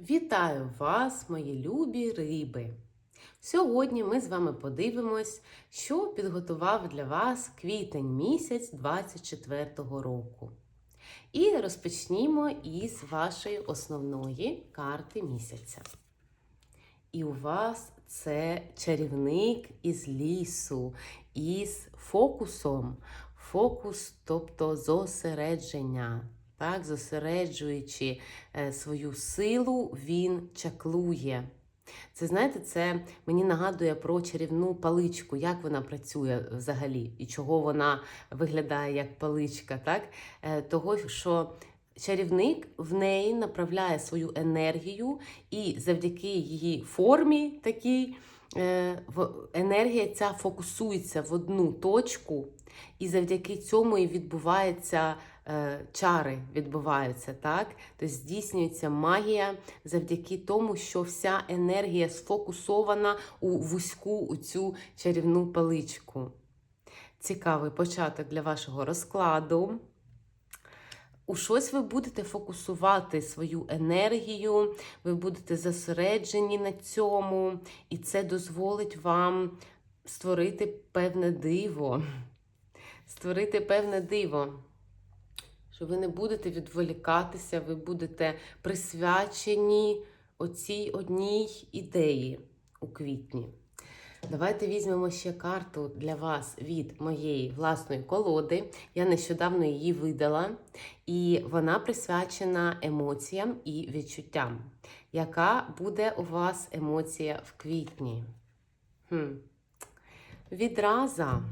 Вітаю вас, мої любі риби! Сьогодні ми з вами подивимось, що підготував для вас квітень місяць 24-го року. І розпочнімо із вашої основної карти місяця. І у вас це чарівник із лісу, із фокусом. Фокус, тобто зосередження. Так, зосереджуючи е, свою силу, він чаклує. Це знаєте, це мені нагадує про чарівну паличку, як вона працює взагалі, і чого вона виглядає як паличка, так? Е, Того, що чарівник в неї направляє свою енергію, і завдяки її формі такій е, енергія ця фокусується в одну точку, і завдяки цьому і відбувається чари, відбуваються, так? Тобто здійснюється магія завдяки тому, що вся енергія сфокусована у вузьку у цю чарівну паличку. Цікавий початок для вашого розкладу. У щось ви будете фокусувати свою енергію, ви будете зосереджені на цьому, і це дозволить вам створити певне диво. Створити певне диво. Що ви не будете відволікатися, ви будете присвячені оцій одній ідеї у квітні. Давайте візьмемо ще карту для вас від моєї власної колоди. Я нещодавно її видала, і вона присвячена емоціям і відчуттям. Яка буде у вас емоція в квітні? Хм. Відраза.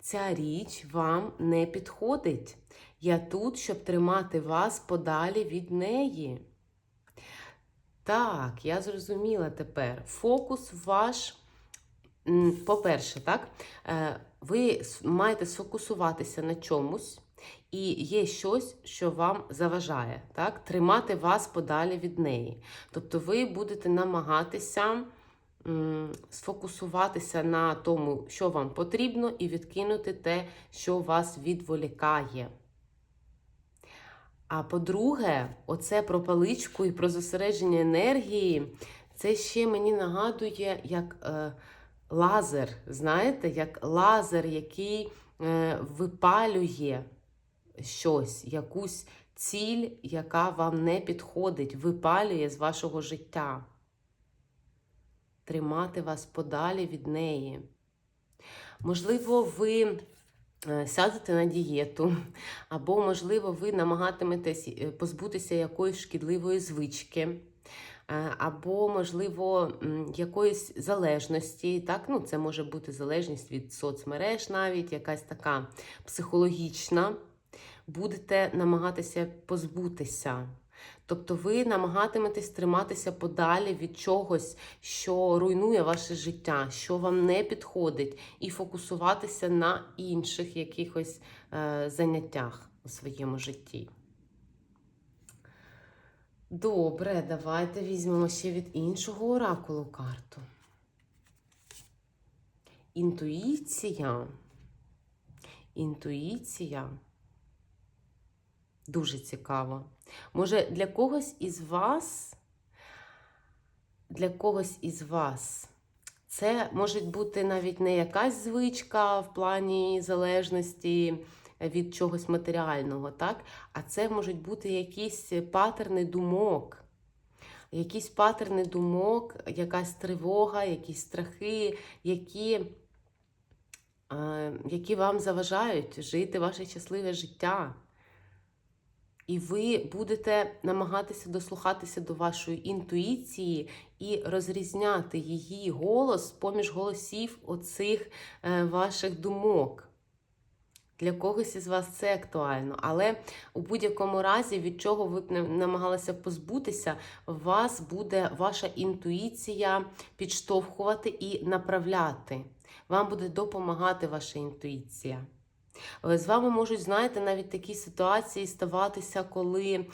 Ця річ вам не підходить. Я тут, щоб тримати вас подалі від неї. Так, я зрозуміла тепер. Фокус ваш. По-перше, так, е, ви маєте сфокусуватися на чомусь, і є щось, що вам заважає, так, тримати вас подалі від неї. Тобто ви будете намагатися сфокусуватися на тому, що вам потрібно, і відкинути те, що вас відволікає. А по-друге, оце про паличку і про зосередження енергії, це ще мені нагадує як е, лазер. Знаєте, як лазер, який е, випалює щось, якусь ціль, яка вам не підходить, випалює з вашого життя. Тримати вас подалі від неї. Можливо, ви сядете на дієту, або, можливо, ви намагатиметесь е, позбутися якоїсь шкідливої звички, е, або, можливо, якоїсь залежності. Так? Ну, це може бути залежність від соцмереж, навіть якась така психологічна. Будете намагатися позбутися. Тобто ви намагатиметесь триматися подалі від чогось, що руйнує ваше життя, що вам не підходить, і фокусуватися на інших якихось е, заняттях у своєму житті. Добре, давайте візьмемо ще від іншого оракулу карту. Інтуїція. Інтуїція. Дуже цікаво. Може, для когось із вас, для когось із вас, це може бути навіть не якась звичка в плані залежності від чогось матеріального, так? а це можуть бути якісь патерни думок. Якісь патерни думок, якась тривога, якісь страхи, які, е, які вам заважають жити ваше щасливе життя. І ви будете намагатися дослухатися до вашої інтуїції і розрізняти її голос поміж голосів оцих е, ваших думок. Для когось із вас це актуально, але у будь-якому разі, від чого ви б намагалися позбутися, вас буде ваша інтуїція підштовхувати і направляти. Вам буде допомагати ваша інтуїція. З вами можуть, знаєте, навіть такі ситуації ставатися, коли,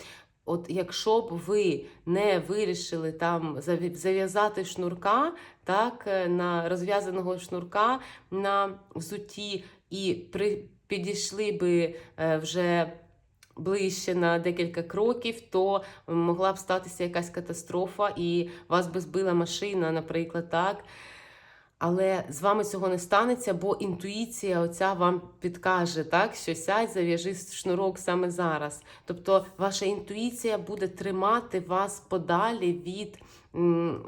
от якщо б ви не вирішили там зав'язати шнурка, так, е, на розв'язаного шнурка на взутті і при, підійшли би е, вже ближче на декілька кроків, то могла б статися якась катастрофа, і вас би збила машина, наприклад, так. Але з вами цього не станеться, бо інтуїція оця вам підкаже, так, що сядь, зав'яжи шнурок саме зараз. Тобто ваша інтуїція буде тримати вас подалі від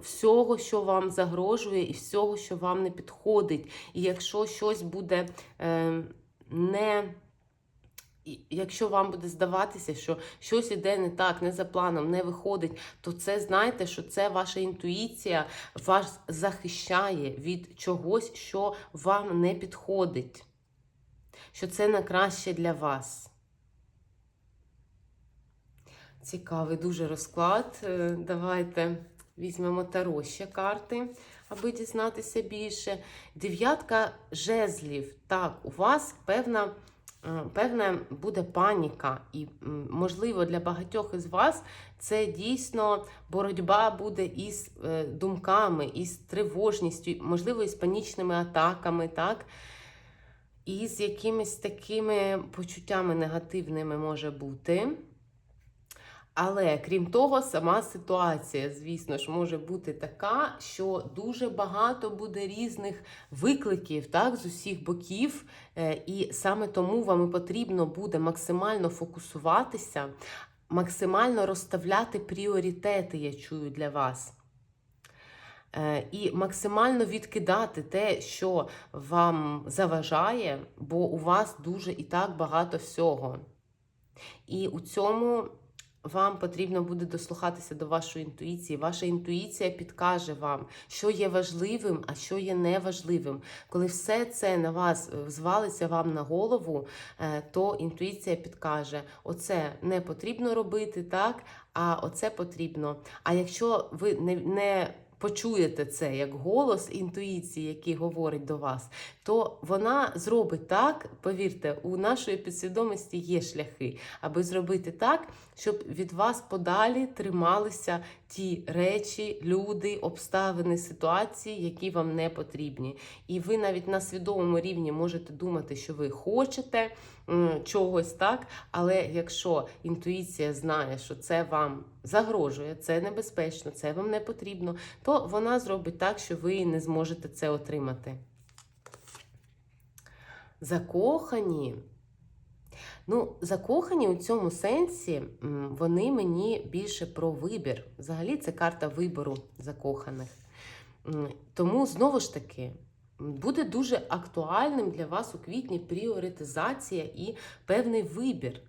всього, що вам загрожує, і всього, що вам не підходить. І якщо щось буде е, не. Якщо вам буде здаватися, що щось іде не так, не за планом, не виходить, то це знайте, що це ваша інтуїція вас захищає від чогось, що вам не підходить, що це на краще для вас. Цікавий дуже розклад. Е, Давайте візьмемо таро ще карти, аби дізнатися більше. Дев'ятка жезлів. Так, у вас певна. Е, Певне, буде паніка, і, можливо, для багатьох із вас це дійсно боротьба буде із е, думками, із тривожністю, можливо, із панічними атаками, так? І з якимись такими почуттями негативними може бути. Але крім того, сама ситуація, звісно ж, може бути така, що дуже багато буде різних викликів так, з усіх боків, Е, і саме тому вам потрібно буде максимально фокусуватися, максимально розставляти пріоритети, я чую для вас. Е, І максимально відкидати те, що вам заважає, бо у вас дуже і так багато всього. І у цьому вам потрібно буде дослухатися до вашої інтуїції. Ваша інтуїція підкаже вам, що є важливим, а що є неважливим. Коли все це на вас е, звалиться вам на голову, е, то інтуїція підкаже: оце не потрібно робити, так, а оце потрібно. А якщо ви не, не почуєте це як голос інтуїції, який говорить до вас, то вона зробить так, повірте, у нашої підсвідомості є шляхи, аби зробити так, щоб від вас подалі трималися ті речі, люди, обставини, ситуації, які вам не потрібні. І ви навіть на свідомому рівні можете думати, що ви хочете чогось так, але якщо інтуїція знає, що це вам загрожує, це небезпечно, це вам не потрібно, то вона зробить так, що ви не зможете це отримати. Закохані. Ну, закохані у цьому сенсі вони мені більше про вибір. Взагалі, це карта вибору закоханих. Тому, знову ж таки, буде дуже актуальним для вас у квітні пріоритизація і певний вибір.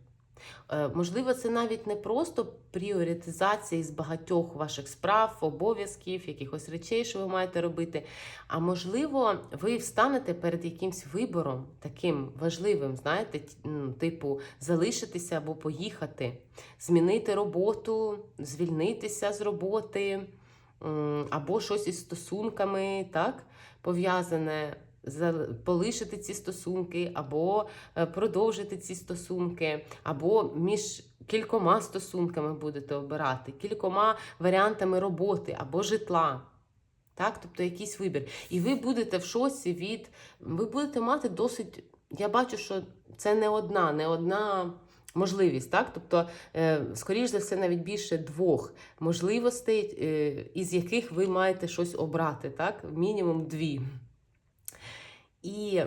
Е, Можливо, це навіть не просто пріоритизація із багатьох ваших справ, обов'язків, якихось речей, що ви маєте робити. А можливо, ви встанете перед якимсь вибором, таким важливим, знаєте, типу залишитися або поїхати, змінити роботу, звільнитися з роботи, або щось із стосунками, так, пов'язане. Полишити ці стосунки, або е, продовжити ці стосунки, або між кількома стосунками будете обирати, кількома варіантами роботи або житла. Так, тобто якийсь вибір. І ви будете в шоці від. Ви будете мати досить. Я бачу, що це не одна, не одна можливість, так? Тобто, е, скоріш за все, навіть більше двох можливостей, е, із яких ви маєте щось обрати, так? Мінімум дві. І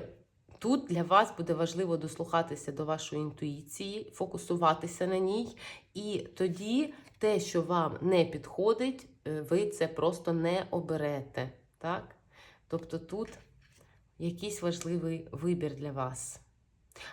тут для вас буде важливо дослухатися до вашої інтуїції, фокусуватися на ній, і тоді те, що вам не підходить, е, ви це просто не оберете. Так? Тобто тут якийсь важливий вибір для вас.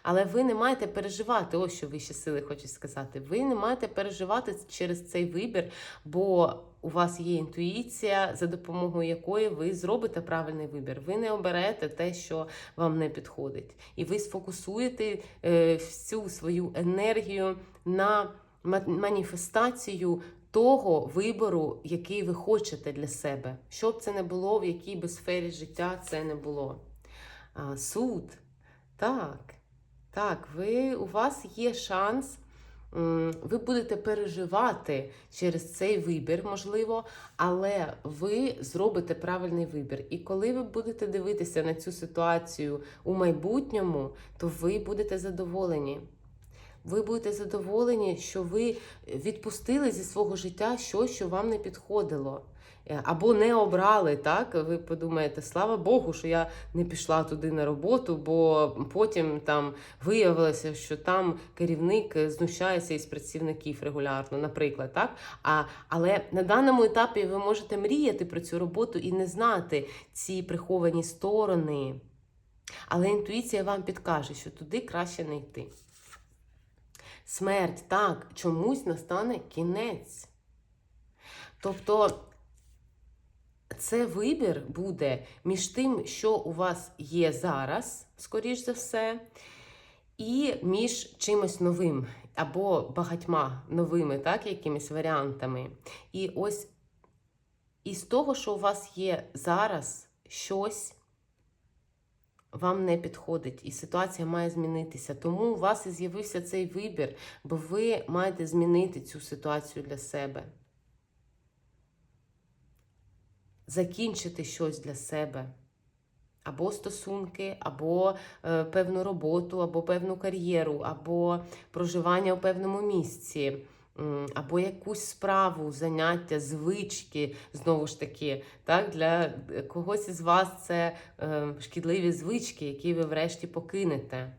Але ви не маєте переживати, ось що вищі сили хочуть сказати. Ви не маєте переживати через цей вибір, бо у вас є інтуїція, за допомогою якої ви зробите правильний вибір. Ви не оберете те, що вам не підходить. І ви сфокусуєте е, всю свою енергію на маніфестацію того вибору, який ви хочете для себе. Що б це не було, в якій би сфері життя це не було. Суд. Так. Так, ви, у вас є шанс, ви будете переживати через цей вибір, можливо, але ви зробите правильний вибір. І коли ви будете дивитися на цю ситуацію у майбутньому, то ви будете задоволені. ви будете задоволені, що ви відпустили зі свого життя щось, що вам не підходило. Е, Або не обрали, так? Ви подумаєте, слава Богу, що я не пішла туди на роботу, бо потім там виявилося, що там керівник знущається із працівників регулярно, наприклад, так? А, але на даному етапі ви можете мріяти про цю роботу і не знати ці приховані сторони. Але інтуїція вам підкаже, що туди краще не йти. Смерть, так, чомусь настане кінець. Тобто це вибір буде між тим, що у вас є зараз, скоріш за все, і між чимось новим або багатьма новими, так, якимись варіантами. І ось із того, що у вас є зараз, щось вам не підходить, і ситуація має змінитися. Тому у вас і з'явився цей вибір, бо ви маєте змінити цю ситуацію для себе. Закінчити щось для себе. Або стосунки, або е, певну роботу, або певну кар'єру, або проживання у певному місці, або якусь справу, заняття, звички, знову ж таки, так, для когось із вас це е, шкідливі звички, які ви врешті покинете.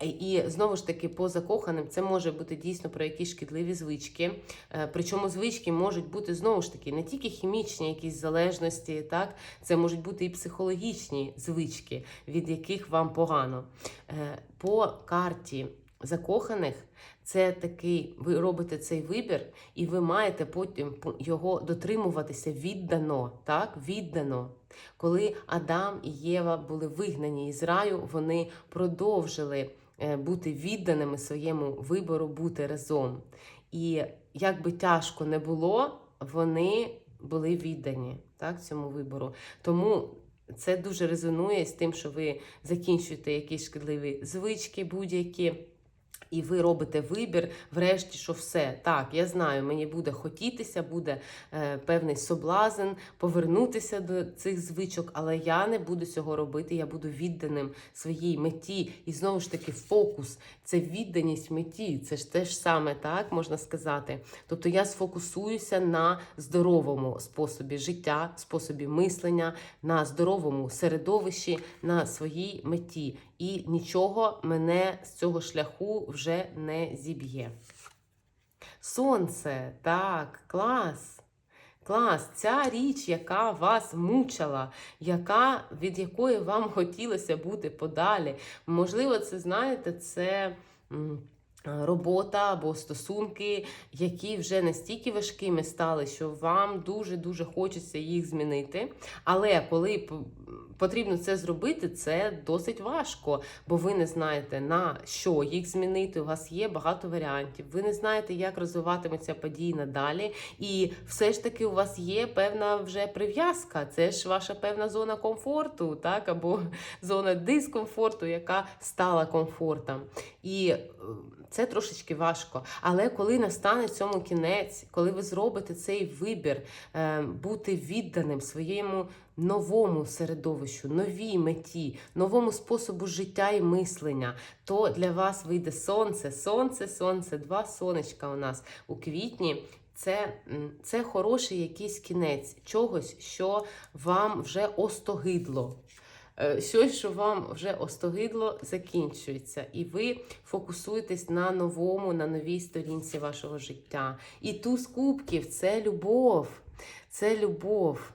І і знову ж таки, по закоханим це може бути дійсно про якісь шкідливі звички. Е, Причому звички можуть бути знову ж таки не тільки хімічні якісь залежності, так це можуть бути і психологічні звички, від яких вам погано. Е, По карті закоханих це такий, ви робите цей вибір, і ви маєте потім його дотримуватися віддано, так, віддано. Коли Адам і Єва були вигнані із раю, вони продовжили е, бути відданими своєму вибору бути разом. І як би тяжко не було, вони були віддані так, цьому вибору. Тому це дуже резонує з тим, що ви закінчуєте якісь шкідливі звички будь-які. І ви робите вибір, врешті, що все. Так, я знаю, мені буде хотітися, буде е, певний соблазн повернутися до цих звичок, але я не буду цього робити. Я буду відданим своїй меті. І знову ж таки, фокус це відданість меті. Це ж те ж саме, так можна сказати. Тобто я сфокусуюся на здоровому способі життя, способі мислення, на здоровому середовищі, на своїй меті. І нічого мене з цього шляху вже не зіб'є. Сонце, так, клас. Клас, ця річ, яка вас мучила, яка, від якої вам хотілося бути подалі. Можливо, це знаєте, це. Робота або стосунки, які вже настільки важкими стали, що вам дуже-дуже хочеться їх змінити. Але коли потрібно це зробити, це досить важко, бо ви не знаєте на що їх змінити. У вас є багато варіантів. Ви не знаєте, як розвиватиметься події надалі. І все ж таки у вас є певна вже прив'язка. Це ж ваша певна зона комфорту, так або зона дискомфорту, яка стала комфортом. І е, це трошечки важко. Але коли настане цьому кінець, коли ви зробите цей вибір, е, бути відданим своєму новому середовищу, новій меті, новому способу життя і мислення, то для вас вийде сонце, сонце, сонце, два сонечка у нас у квітні. Це, це хороший якийсь кінець чогось, що вам вже остогидло. Е, Щось, що вам вже остогидло, закінчується, і ви фокусуєтесь на новому, на новій сторінці вашого життя. І туз кубків це любов. Це любов.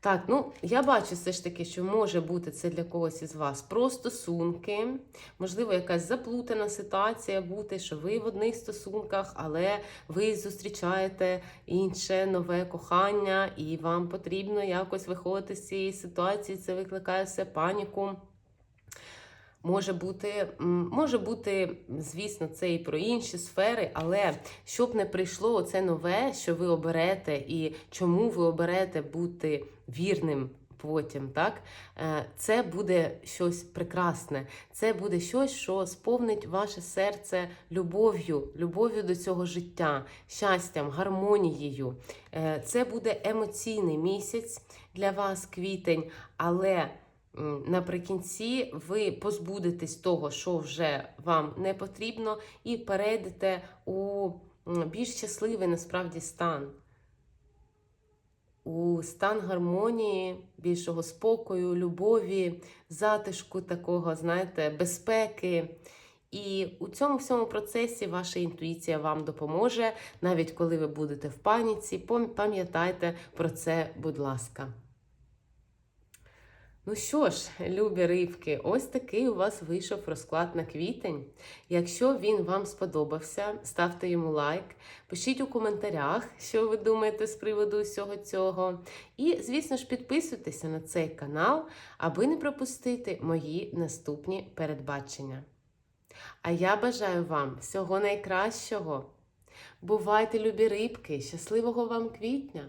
Так, ну я бачу все ж таки, що може бути це для когось із вас про стосунки, можливо, якась заплутана ситуація бути, що ви в одних стосунках, але ви зустрічаєте інше нове кохання, і вам потрібно якось виходити з цієї ситуації. Це викликає все паніку. Може бути, може бути, звісно, це і про інші сфери, але щоб не прийшло це нове, що ви оберете, і чому ви оберете бути вірним потім, так? Е, Це буде щось прекрасне. Це буде щось, що сповнить ваше серце любов'ю, любов'ю до цього життя, щастям, гармонією. Е, Це буде емоційний місяць для вас, квітень, але наприкінці ви позбудетесь того, що вже вам не потрібно, і перейдете у більш щасливий насправді стан. У стан гармонії, більшого спокою, любові, затишку такого, знаєте, безпеки. І у цьому всьому процесі ваша інтуїція вам допоможе, навіть коли ви будете в паніці. Пам'ятайте про це, будь ласка. Ну що ж, любі рибки, ось такий у вас вийшов розклад на квітень. Якщо він вам сподобався, ставте йому лайк, пишіть у коментарях, що ви думаєте з приводу усього цього. І, звісно ж, підписуйтеся на цей канал, аби не пропустити мої наступні передбачення. А я бажаю вам всього найкращого. Бувайте, любі рибки, щасливого вам квітня!